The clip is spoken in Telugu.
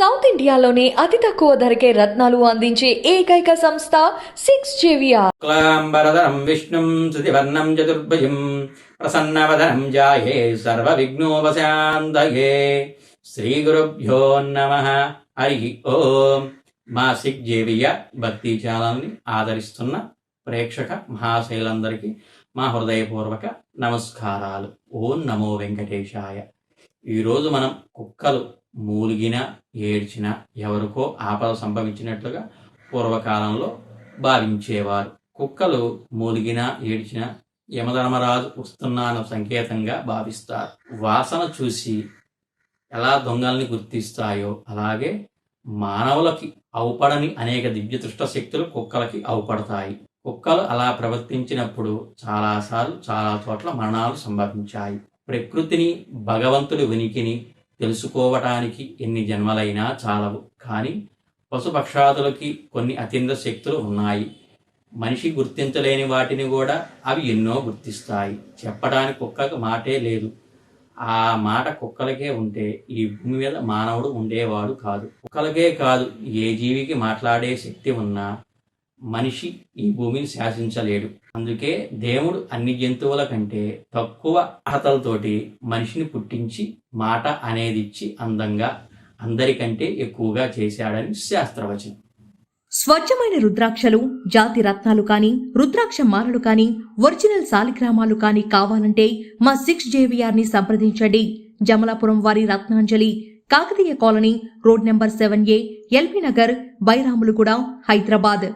సౌత్ ఇండియాలోనే అతి తక్కువ ధరకే రత్నాలు అందించే ఏకైక సంస్థ సిక్స్ జేవిఆర్. క్లాంబరధరం విష్ణుం శృతివర్ణం చతుర్భుజం ప్రసన్నవదనం జాయే సర్వ విఘ్నోపశాంతయే శ్రీ గురుభ్యో నమ. హరి ఓం. మా సిక్ జేవియ భక్తి ఛానల్ని ఆదరిస్తున్న ప్రేక్షక మహాశైలందరికీ మా హృదయపూర్వక నమస్కారాలు. ఓం నమో వెంకటేశాయ. ఈరోజు మనం కుక్కలు మూలిగిన ఏడ్చిన ఎవరికో ఆపద సంభవించినట్లుగా పూర్వకాలంలో భావించేవారు. కుక్కలు మూలిగినా ఏడ్చినా యమధర్మరాజు వస్తున్నాను సంకేతంగా భావిస్తారు. వాసన చూసి ఎలా దొంగల్ని గుర్తిస్తాయో అలాగే మానవులకి అవుపడని అనేక దివ్య దృష్ట శక్తులు కుక్కలకి అవుపడతాయి. కుక్కలు అలా ప్రవర్తించినప్పుడు చాలాసార్లు చాలా చోట్ల మరణాలు సంభవించాయి. ప్రకృతిని భగవంతుడి ఉనికిని తెలుసుకోవటానికి ఎన్ని జన్మలైనా చాలవు. కానీ పశుపక్షాదులకి కొన్ని అత్యంత శక్తులు ఉన్నాయి. మనిషి గుర్తించలేని వాటిని కూడా అవి ఎన్నో గుర్తిస్తాయి. చెప్పడానికి కుక్కకు మాటే లేదు. ఆ మాట కుక్కలకే ఉంటే ఈ భూమి మీద మానవుడు ఉండేవాడు కాదు. కుక్కలకే కాదు ఏ జీవికి మాట్లాడే శక్తి ఉన్నా మనిషి ఈ భూమిని శాసించలేడు. అందుకే దేవుడు అన్ని జంతువుల కంటే తక్కువ అర్హతలతోటి మనిషిని పుట్టించి మాట అనేది ఇచ్చి అందంగా అందరికంటే ఎక్కువగా చేశాడని శాస్త్రవచనం. స్వచ్ఛమైన రుద్రాక్షలు జాతి రత్నాలు కానీ రుద్రాక్ష మాలలు కానీ ఒరిజినల్ సాలిగ్రామాలు కానీ కావాలంటే మా సిక్స్ జేవిఆర్ని సంప్రదించండి. జమలాపురం వారి Ratnanjali Kakatiya colony road number seven A LB Nagar Bairamulguda Hyderabad.